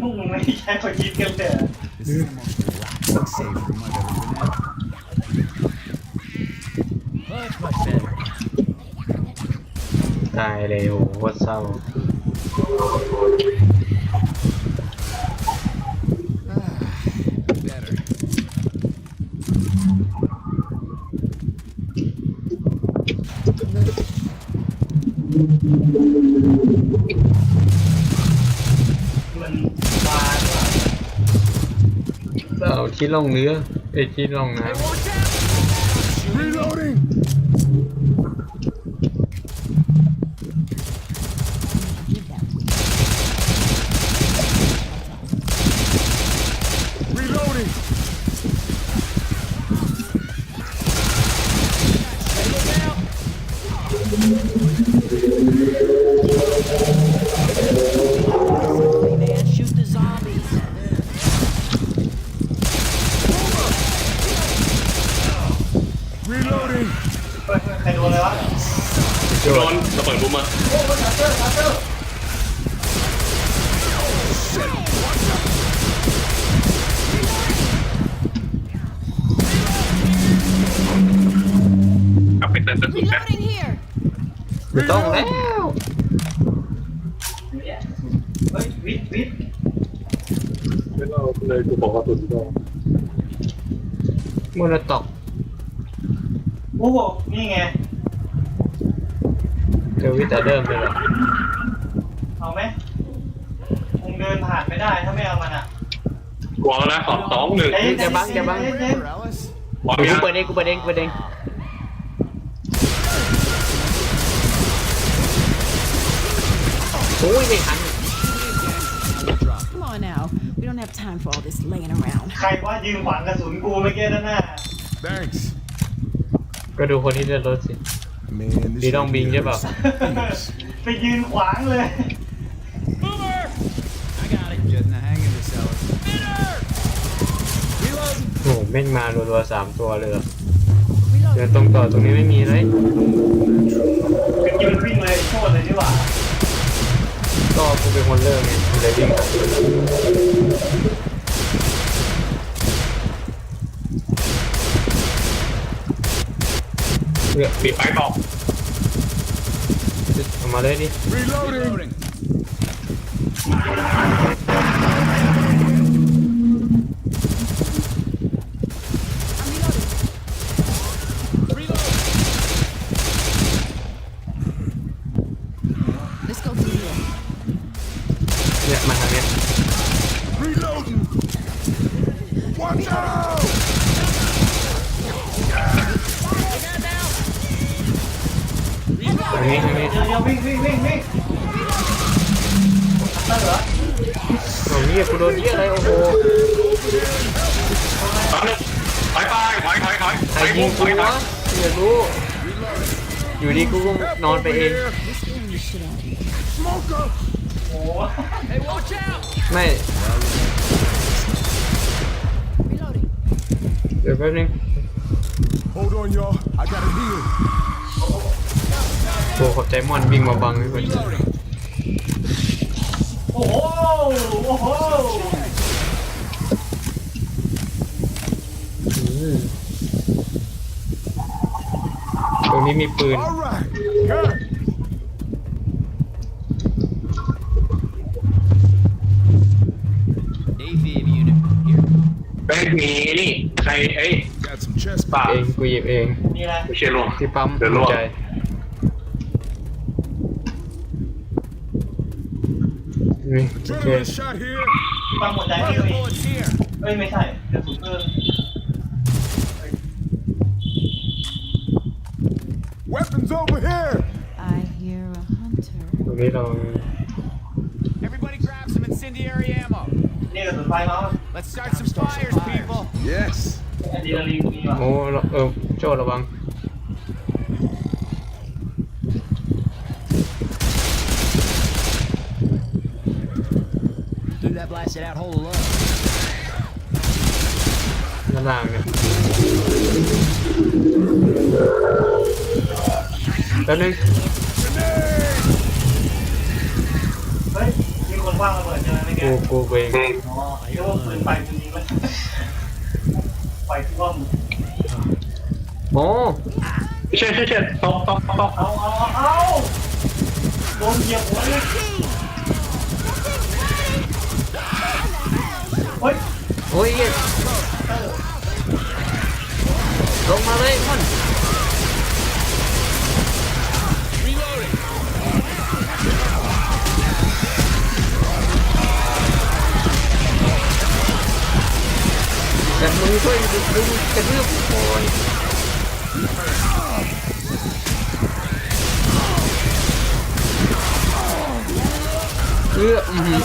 พวกมึงไม่ใช่คนคิดกันเลยเหรอ This is the most relaxing safe room I've ever been in. Much, much better. ตายเลยโอ้โหโคตรเศร้า Better. มั เอาที่ล่องเรือไอ้ีลองน้ Reloading! เฮ้ยใครโดนเลยวะำโดนระเบิดบูมมาโอ้โหชาร์เจอร์ชาร์เจอร์กลับไปเติมกระสุนนะ Reloading here. ไม่ต้องแล้วเนี่ยเฮ้ยวิทย์วิทย์ไม่เล่าเลยกูบอกกระสุนก็มูลตอก โอ้โหนี่ไง เจอวิตาเดิมเลยเหรอเอาไหมคงเดินผ่านไม่ได้ถ้าไม่เอามันอะกวางแล้วนะสองสองหนึ่งเอ้ยอย่าบังอย่าบัง Remember, Alice? พร้อมกูยังเปิดเองกูเปิดเองกูเปิดเองโอ้ยไม่ทัน Come on now. We don't have time for all this laying around. ใครว่ายืนขวางกระสุนกูเมื่อกี้ด้านหน้า Thanks. ก็ดูคนที่เลือดรถสิ Man, this Đi đông should biên be chứ over bảo. some things. ไปยืนขวางเลย I got it. Getting the hang of this, Alice. Reloading! โอ้โหแม่งมารัวๆสามตัวเลยอะเดินตรงต่อตรงนี้ไม่มีเลย เป็นยืนวิ่งเลยโคตรเลยดีกว่าก็กูเป็นคนเริ่มไงเลยวิ่งตัด เลือกปิดไฟต่อออกมาเลยดิ Reloading! Let's go through here. เนี่ยมาทางเนี้ย Reloading! Watch out! ทางนี้ทางนี้ เดียวเดี๋ยววิ่งวิ่งวิ่งวิ่งตั้งเหรอโอ้ยกูโดนเยี่ยอะไรโอ้โหสามหนึ่งถอยไปถอยถอยถอยใคถรอยยิงถกูอยวะอยากรู้ อยู่ดีกูก็นอนไปเอง โอ้โห Hey, watch out! ไม่ Reloading. เดี๋ยวแป๊บนึง Hold on, y'all. I gotta heal. โอ้ขอบใจมอนวิ่งมาบังให้คน Reloading. โอ้โหโอ้โหอืมตรงนี้มีปืน All right. Good. AVM unit here. เป็นมีนี่ใครเอ้ย Got some chest ป่าเองกูหยิบเอง นี่แหละ ไม่ใช่ลวงที่ปั๊มเดี๋ยวลหัววงใจ โอเค Adrenaline shot here. ปั๊มหัวใจให้ตัวเอง bullets here. เอ้ยไม่ใช่กระสุนเออ Weapons over here. I hear a hunter. ตรงนี้เรา Everybody grab some incendiary ammo. นี่กระสุนไฟมา Let's start some fires, people. Yes. อะดรีนาลีนมีว่ะ โอ้เออโจ้ระวัง Threw that blasted out hole alone. ด้านล่างเนี่ยแป๊บนึงเฮ้ย มีคนคว้างระเบิดใช่ไหมเมื่อกี้ไงกูกูกูเองอืมอ๋อเรียกว่าปืนไฟจริงๆแล้วไฟท่วมโอ้ใช่ใช่ใช่ต้องต้องต้องเอาเอาเอาเอาโดนเหยียบหัวเลยเฮ้ย โอ้ยลงมาเลยมันแต่มึงช่วยดึงกระเทือบก่อนเอื้ออือหือ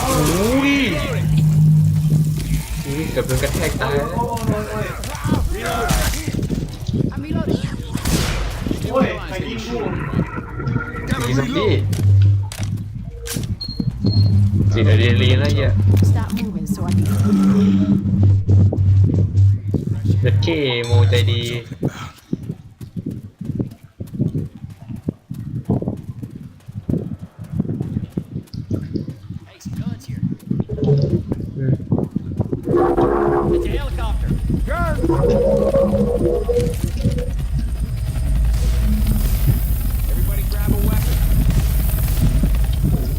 โอ้ย เกือบโดนกระแทกตายแล้วโอ้ยใครยิงกูมีซอมบี้สีอะดรีนาลีนแล้วเหี้ย Stop moving so I can. เด็กเก้โมใจดี เ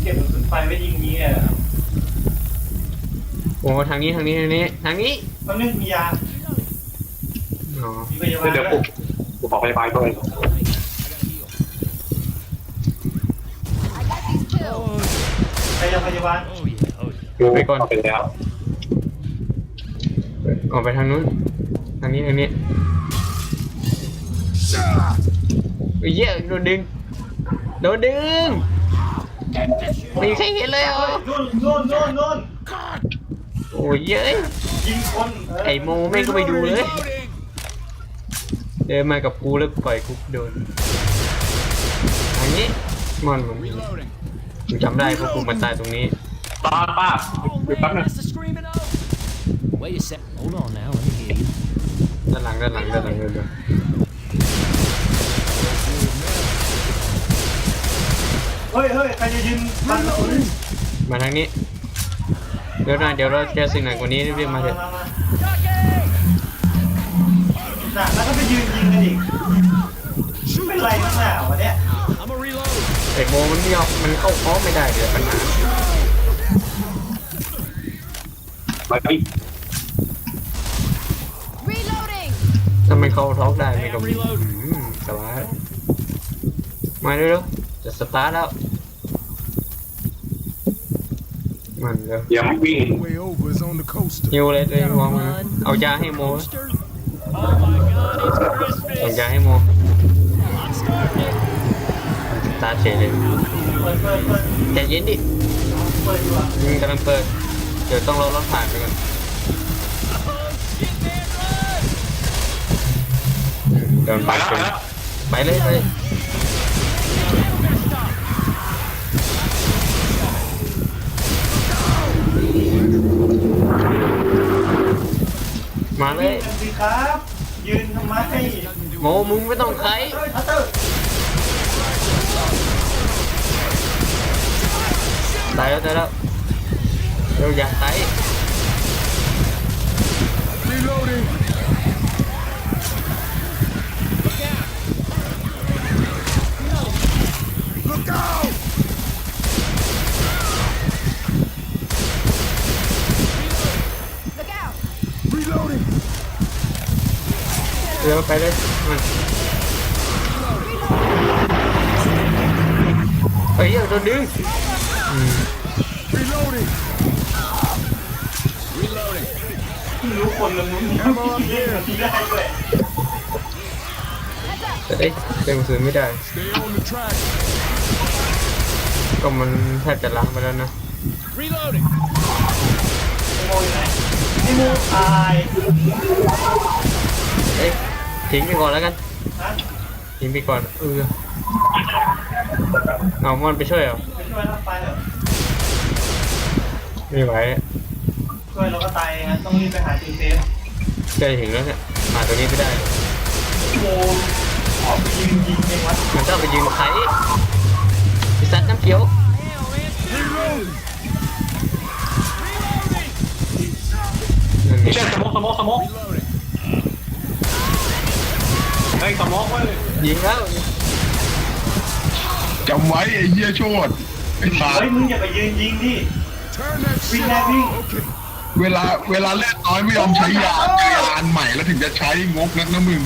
ก็บกระสุนไฟไว้ยิงเมียโอ้ทางนี้ทางนี้ทางนี้ทางนี้มันนึงมียาอ๋อมีพยาบาลเดี๋ยวด้กูวยกูขอไปไปด้วย I gotta heal. I got these pills. ใครจะพยาบาล Oh yeah, oh yeah. กูเอาไปแล้ว ออกไปทางนู้นทางนี้ทางนี้เฮ้ยเหี้ยโดนดึง โดนดึงไม่มีใครเห็นเลยเหรอเฮ้ยนู่นนู่นนู่นนู่นโอ้ยเย้ยยิงคนเไอ้โมแม่งก็ไปดูเลย Reloading! เดินมากับกูแล้วปล่อยกูโดนทางนี้มอนผม Reloading. ผมจำได้เพราะกูมาตายตรงนี้ป้าป้า Oh ดูแป๊บ man, นึง ด้านหลังด้านหลังด้านหลังด้านหลังเฮ้ยเฮ้ยใครจะยืนฟันกระสุนมาทางนี้ เดี๋ยวนะเดี๋ยวเราเจอสิ่งไหนกว่านี้รีบๆมาเถอะมามา Jockey! น่ะแล้วก็ไปยืนยิงกันอีกเป็นไรนักหนาวะเนี่ย I'm a reload. ไอ้โมมันไม่ยอมมันเข้าพร้อมไม่ได้เดี๋ยวปัญหาไปไป Reloading. ถ้ามันเข้าท้องได้ไม่ก็ Hey, I'm reloading. อืมสบายมาเร็วๆจะสตาร์ทแล้ว มันเร็วเดี๋ยววิ่ง way over is on the coaster. ฮิวเลยเลยมองเอายาให้โม Poster? Oh my god, it's เอา Christmas. ยาให้โม I'm starving. สตาร์ทเฉยเลยเปิดเปิดเปิดใจเย็นดิเปิดอยู่อะมึงกำลังเปิด เดี๋ยวต้องรอรถผ่านไปก่อน Oh shit, man, run! เดินไปไปแล้วไปแล้วไปเลยไปเลยมาเลยยืนสิครับ ยืนทำไมโมมึงไม่ต้องไขเฮ้ยพัตเตอร์ตายแล้วตายแล้วเราอยากไข Reloading. เรือไปเลยมันเฮ้ยโดนดึงนี้รู้คนละมุนเล่นแบบนี้ได้ด้วยแต่เอ้ยเต็มสือไม่ได้ ก็มันแทบจะล้างไปแล้วนะ Reloading. ไอ้โมอยู่ไหนไอ้โมตายเอ้ยทิ้งไปก่อนแล้วกัน นะทิ้งไปก่อน เออเอามอนไปช่วยเหรอ ไปช่วยเราตายเถอะไม่ไหวช่วยเราก็ตายงั้นต้องรีบไปหาจูเซฟใกล้ถึงแล้วเนี่ยมาตัวนี้ไม่ได้โมออกไปยืนยิงเองวะมันต้องไปยืนไขไอ้สัตว์น้ำเขียว เช่นสมองสมองสมองเฮ้ยสมองเว้ยยิงแล้วจำไว้ไอ้เหี้ยโชดไอ้สารเฮ้ยมึงอย่าไปยืนยิงดิ Turn that Bring shit that off. in. Okay. เวลาเวลาเล่นน้อยไม่ยอมใช้ยาเจอยาอันใหม่แล้วถึงจะใช้งกนักนะมึง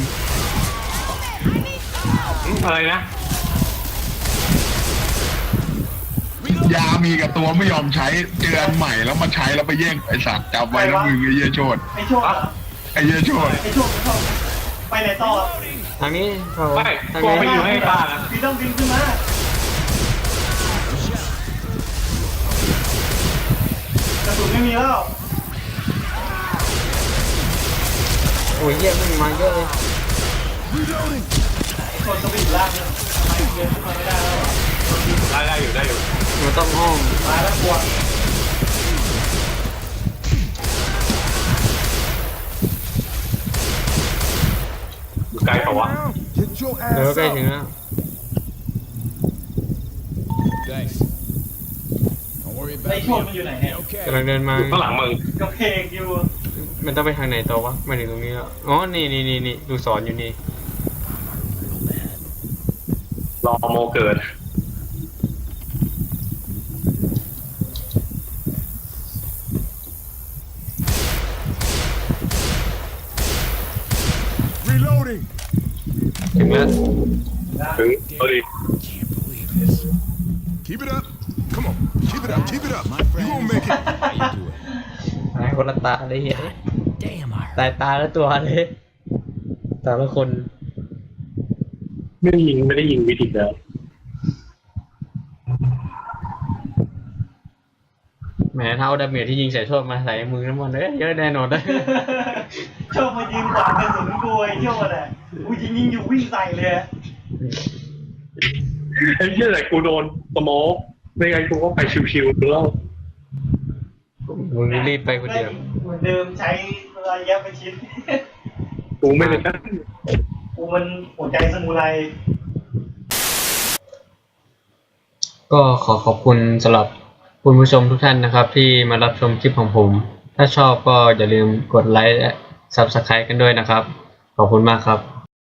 อะไรนะ ยามีกับตัวไม่ยอมใช้เจออันใหม่แล้วมาใช้แล้วไปแย่งไอ้สัตว์จำไว้นะมึงไอ้เหี้ยโชดไอ้โชคเหรอไอ้เหี้ยโชดไอ้โชคไอ้โชคไปไหนต่อทางนี้เขาไม่ทางกลัวนี้ไปอยู่ให้ตานะพี่ต้องบินขึ้นมากระสุนไม่มีแล้วโอ้ยเยี่ยมึงมาเยอะเลย Reloading. กดสวิตช์ล่างเลยทำไมเดินขึ้นมาไม่ได้แล้วได้ได้อยู่ได้อยู่ มันต้องห้องมาแล้วกลัวอยู่ไกลเปล่าวะ Now, get your เออ ass ใกล้ up. ถึงแล้ว Thanks. Don't worry ไอ้ about โชคมันอยู่ไหนเนี่ยกำลังเดินมา อยู่ข้างหลังมึงกระเพงอยู่มันต้องไปทางไหนต่อวะมาถึงตรงนี้แล้ว อ๋อ นี่นี่นี่นี่ดูสอนอยู่นี่ รอโมเกิด Reloading. ถึงแล้วถึงเอาดิ Can't believe this. Keep it up. Come on. Keep it up. Keep it up. You gonna make it. หายคนละตาเลยเหี้ย Damn, I ตายตาละตัวเลยแต่ละคน ไม่ได้ยิงไม่ได้ยิงวิธีแล้วแหมเท่าดาเมจที่ยิงใส่โทษมาใส่มือน้ำมันเลยเยอะแน่นอนเลยโชคมายืนขวางกระสุนกูไอ้โชคอะ กูยิงยิงอยู่วิ่งใส่เลยอะไอ้เหี้ยแต่กูโดนสโมกไม่งั้นกูก็ไปชิวๆแล้วมึงรีบไปคนเดียว เหมือนเดิมใช้ระยะประชิด กูไม่ได้ตั้งกูมันหัวใจสมุไร ก็ขอขอบคุณสำหรับคุณผู้ชมทุกท่านนะครับ ที่มารับชมคลิปของผม ถ้าชอบก็อย่าลืมกดไลค์และ Subscribe กันด้วยนะครับ ขอบคุณมากครับ